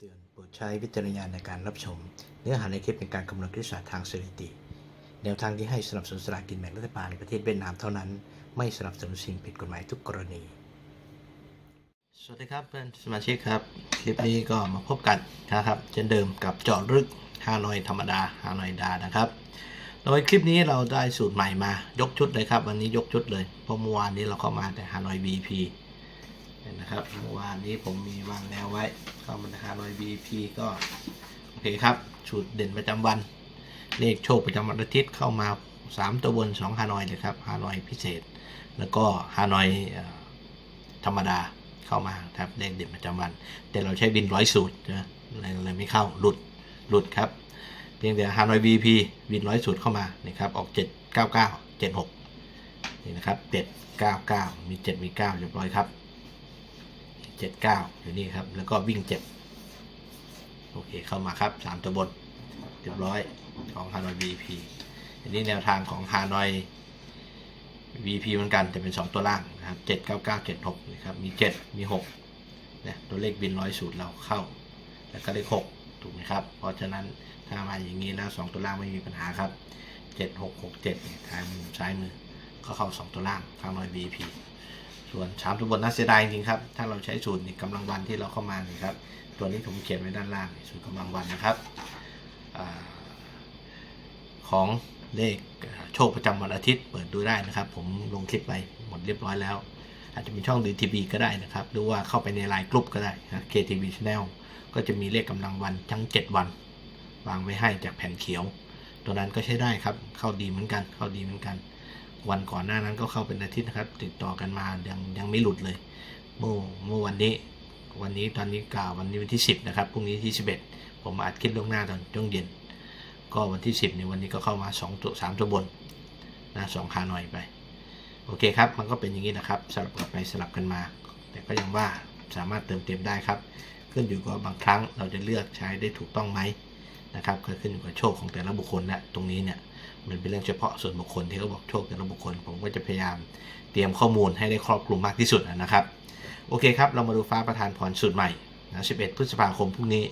เตือนโปรดใช้วิจารณญาณในการรับชม เนื้อหาในคลิปเป็นการคำนวณคณิตศาสตร์ทางสถิติ แนวทางที่ให้สนับสนุนสลากกินแบ่งรัฐบาลในประเทศเวียดนามเท่านั้น ไม่สนับสนุนสิ่งผิดกฎหมายทุกกรณี สวัสดีครับเพื่อนสมาชิกครับ คลิปนี้ก็มาพบกันนะครับเช่นเดิมกับเจาะลึกฮานอยธรรมดาฮานอยดานะครับ โดยคลิปนี้เราได้สูตรใหม่มายกชุดเลยครับ วันนี้ยกชุดเลยเพราะเมื่อวานนี้เราเข้ามาแต่ฮานอย BP นะครับเมื่อวานนี้ผมมีวางแนวไว้เข้ามาฮานอย BP ก็โอเคครับสูตรเด่นประจำวัน เลขโชคประจำวันอาทิตย์เข้ามา 3 ตัวบน 2 ฮานอยเลยครับฮานอยพิเศษ แล้วก็ฮานอยธรรมดาเข้ามาครับเลขเด่นประจำวัน แต่เราใช้บินร้อยสูตรนะเลยไม่เข้าหลุดหลุดครับเพียงแต่ฮานอย BP บินร้อยสูตรเข้ามานี่ครับออก 799 76นี่นะครับ799 มี 7 มี 9เรียบร้อยครับ 79อยู่นี่ครับ แล้วก็วิ่ง7โอเคเข้ามาครับ3ตัวบนเรียบร้อยของฮานอย BP อันนี้แนวทางของฮานอย VP เหมือนกันแต่เป็น 2 ตัวล่างนะครับ79976นะครับมี 7 มี6เนี่ยตัวเลขบินร้อยสูตรเราเข้า แล้วก็เลข6ถูกไหมครับ เพราะฉะนั้นถ้ามาอย่างนี้แล้ว 2 ตัวล่างไม่มีปัญหาครับ 7667เนี่ยทางซ้ายมือก็เข้า 2 ตัวล่างทานอย VP ส่วน3ตัวบนน่าเสียดายจริงครับ ถ้าเราใช้สูตรนี่กำลังวันที่เราเข้ามานี่ครับ ตัวนี้ผมเขียนไว้ด้านล่างสูตรกำลังวันนะครับอของเลขโชคประจำวันอาทิตย์เปิดดูได้นะครับ ผมลงคลิปไปหมดเรียบร้อยแล้ว อาจจะเป็นช่อง DTV ก็ได้นะครับ หรือว่าเข้าไปในไลน์กลุ่มก็ได้นะ KTV Channel ก็จะมีเลขกำลังวันทั้ง 7 วัน วางไว้ให้จากแผ่นเขียว ตัวนั้นก็ใช้ได้ครับ เข้าดีเหมือนกัน เข้าดีเหมือนกัน วันก่อนหน้านั้นก็เข้าเป็นอาทิตย์นะครับ ติดต่อกันมายังยังไม่หลุดเลย เมื่อเมื่อวันนี้ วันนี้ตอนนี้กล่าววันนี้วันที่ 10 นะครับพรุ่งนี้ที่ 11 ผมอัดคลิปล่วงหน้าตอนช่วงเย็น ก็วันที่ 10ในวันนี้ก็เข้ามา2ตัว3ตัวบนนะสองขาหน่อยไป โอเคครับ มันก็เป็นอย่างนี้นะครับสลับกันไปสลับกันมา แต่ก็ยังว่าสามารถเติมเต็มได้ครับ ขึ้นอยู่กับบางครั้งเราจะเลือกใช้ได้ถูกต้องไหมนะครับก็ขึ้นอยู่กับโชคของแต่ละบุคคลนะตรงนี้เนี่ย มันเป็นเรื่องเฉพาะส่วนบุคคลที่เขาบอกโชคแต่ละบุคคล ผมก็จะพยายามเตรียมข้อมูลให้ได้ครอบคลุมมากที่สุดนะครับ โอเคครับ เรามาดูฟ้าประธานพรสูตรใหม่นะ11 พฤษภาคมพรุ่งนี้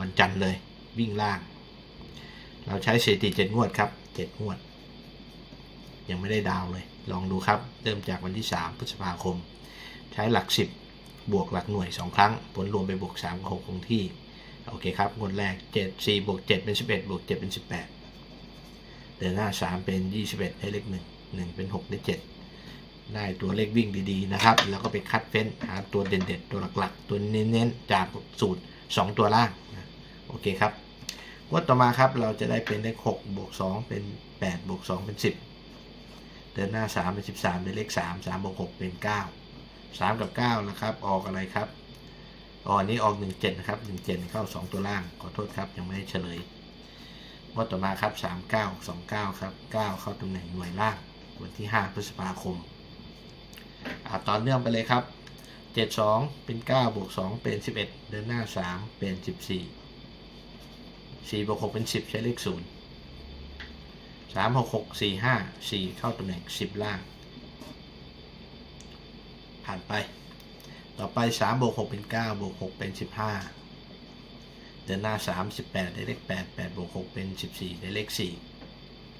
วันจันทร์เลย วิ่งล่าง เราใช้สถิติ7งวดครับ 7 งวด ยังไม่ได้ดาวเลย ลองดูครับ เริ่มจากวันที่ 3 พฤษภาคม ใช้หลัก 10 บวกหลักหน่วย 2 ครั้ง ผลรวมไปบวก3กับ6คงที่ โอเคครับ งวดแรก 7 4บวก7เป็น 11 บวก 7 เป็น 18 เดือนหน้า 3 เป็น 21ให้เลข1 1 เป็น 6 ได้ 7 ได้ตัวเลขวิ่งดีๆนะครับ แล้วก็ไปคัดเฟ้นหาตัวเด่นๆ ตัวหลักๆ ตัวเน้นๆ จากสูตร 2 ตัวล่างนะโอเคครับงวดต่อมาครับเราจะได้เป็นเลข6บวก2เป็น8บวก2เป็น 10 เดือนหน้า 3 เป็น 13ได้เลข 3 3บวก6เป็น 9 3 กับ9นะครับออกอะไรครับอ๋ออันนี้ออก 17 นะครับ 17 เข้า 2 ตัวล่าง ขอโทษครับ ยังไม่ได้เฉลย งวดต่อมาครับ 39 29 ครับ 9 เข้าตำแหน่งหน่วยล่าง วันที่ 5 พฤษภาคมอ่าต่อเนื่องไปเลยครับ 72 เป็น 9 บวก 2 เป็น 11 เดือนหน้า 3 เป็น 14 4บวก6เป็น 10 ใช้เลข 0 3 6 6 4 5 4 เข้าตำแหน่ง 10 ล่าง ผ่านไป ต่อไป 3 บวก 6 เป็น 9 บวก 6 เป็น 15 เดือนหน้า 38 ได้เลข 8 8บวก6เป็น 14 ได้เลข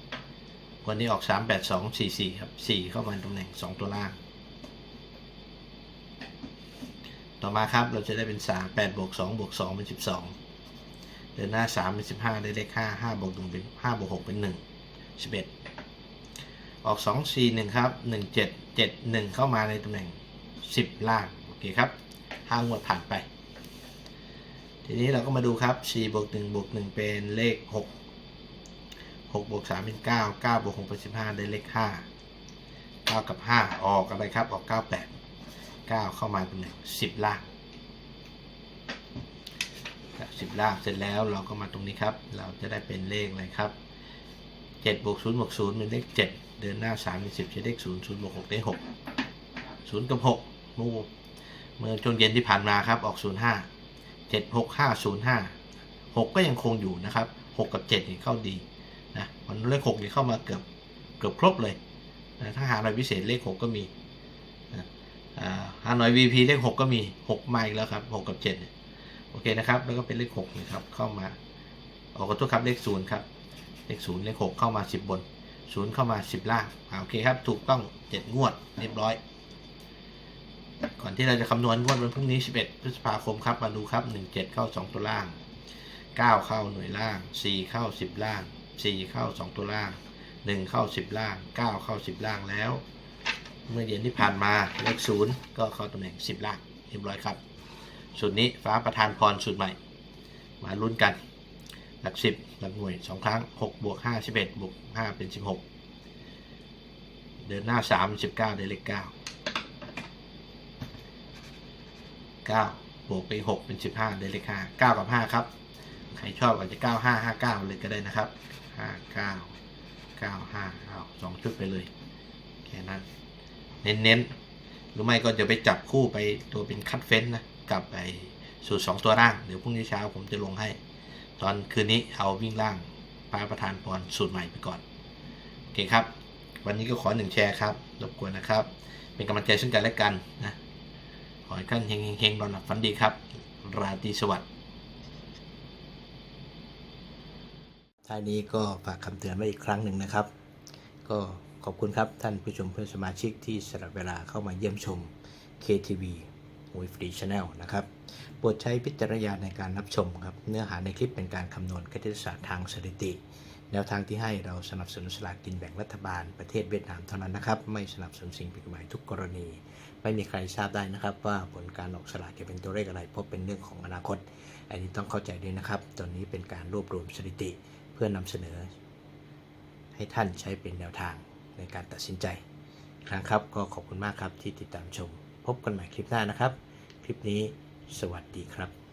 4 วันนี้ออก 3 8 2 4 4 ครับ 4 เข้ามาตำแหน่ง 2 ตัวล่าง ต่อมาครับเราจะได้เป็น 3 8บวก2บวก2เป็น 12 เดือนหน้า 3 เป็น 15 ได้เลข 5 5บวก1เป็น5บวก6เป็น 1 11 ออก 2 4 1 ครับ 1 7 7 1 เข้ามาในตำแหน่ง 10 ล่าง โอเคครับห้างวดผ่านไป ทีนี้เราก็มาดูครับ4บวก1บวก1เป็นเลข 6 6บวก3เป็น9 9บวก6เป็น15 ได้เลข 5 9 กับ 5 ออกอะไรครับ ออก 98 9 เข้ามาตำแหน่ง10ล่าง10ล่างเสร็จแล้วเราก็มาตรงนี้ครับ เราจะได้เป็นเลขอะไรครับ7บวก0บวก0เป็นเลข 7 เดินหน้า3เป็น10ใช้เลข0 0บวก6ได้ 6 0 กับ 6 มูเมื่อช่วงเย็นที่ผ่านมาครับ ออก 05 7 6 5 0 5 6 ก็ยังคงอยู่นะครับ 6 กับ7นี่เข้าดีนะมันเลข6นี่เข้ามาเกือบเกือบครบเลยนะถ้าหาหน่อยพิเศษเลข 6 ก็มีนะอ่าหาหน่อย VP เลข 6 ก็มี 6 มาอีกแล้วครับ 6 กับ7เนี่ยโอเคนะครับ แล้วก็เป็นเลขหกนะครับเข้ามาออกขอโทษครับเลขศูนย์ครับเลขศูนย์เลขหกเข้ามาสิบบนศูนย์เข้ามาสิบล่างโอเคครับ ถูกต้องเจ็ดงวดเรียบร้อย ก่อนที่เราจะคำนวณงวดวันพรุ่งนี้ 11 พฤษภาคมครับ มาดูครับ 17 เข้า 2 ตัวล่าง 9 เข้าหน่วยล่าง 4 เข้า 10 ล่าง 4 เข้า 2 ตัวล่าง 1 เข้า 10 ล่าง 9 เข้า 10 ล่างแล้ว เมื่อเดือนที่ผ่านมาเลขศูนย์ก็เข้าตำแหน่ง 10 ล่างเรียบร้อยครับสูตรนี้ฟ้าประธานพรสูตรใหม่ มาลุ้นกัน หลัก 10 หลักหน่วย 2 ครั้ง 6 บวก 5 11 บวก 5 เป็น 16 เดินหน้า 3 19 ได้เลข9 9บวกไป6เป็น 15ได้เลข5 9 กับ 5 ครับ ใครชอบอาจจะ 9 5 5 9 เลยก็ได้นะครับ 5 9 9 5เอาสองชุดไปเลย แค่นั้น เน้นๆ หรือไม่ก็จะไปจับคู่ไปตัวเป็นคัดเฟ้นนะ กับไอสูตร 2 ตัวล่าง เดี๋ยวพรุ่งนี้เช้าผมจะลงให้ ตอนคืนนี้เอาวิ่งล่างพาประธานพรสูตรใหม่ไปก่อน โอเคครับ วันนี้ก็ขอหนึ่งแชร์ครับ รบกวนนะครับ เป็นกำลังใจซึ่งกันและกันนะ ขอให้ท่านเฮงๆๆนอนหลับฝันดีครับ ราตรีสวัสดิ์ท้ายนี้ก็ฝากคำเตือนไว้อีกครั้งหนึ่งนะครับ ก็ขอบคุณครับท่านผู้ชมเพื่อนสมาชิกที่สละเวลาเข้ามาเยี่ยมชม KTV มวยฟรีชาแนลนะครับโปรดใช้พิจารณาในการรับชมครับ เนื้อหาในคลิปเป็นการคำนวณคณิตศาสตร์ทางสถิติ แนวทางที่ให้เราสนับสนุนสลากกินแบ่งรัฐบาลประเทศเวียดนามเท่านั้นนะครับ ไม่สนับสนุนสิ่งผิดกฎหมายทุกกรณี ไม่มีใครทราบได้นะครับ ว่าผลการออกสลากจะเป็นตัวเลขอะไร เพราะเป็นเรื่องของอนาคต อันนี้ต้องเข้าใจด้วยนะครับ ตอนนี้เป็นการรวบรวมสถิติเพื่อนำเสนอ ให้ท่านใช้เป็นแนวทางในการตัดสินใจครั้งครับก็ขอบคุณมากครับที่ติดตามชม พบกันใหม่คลิปหน้านะครับ คลิปนี้สวัสดีครับ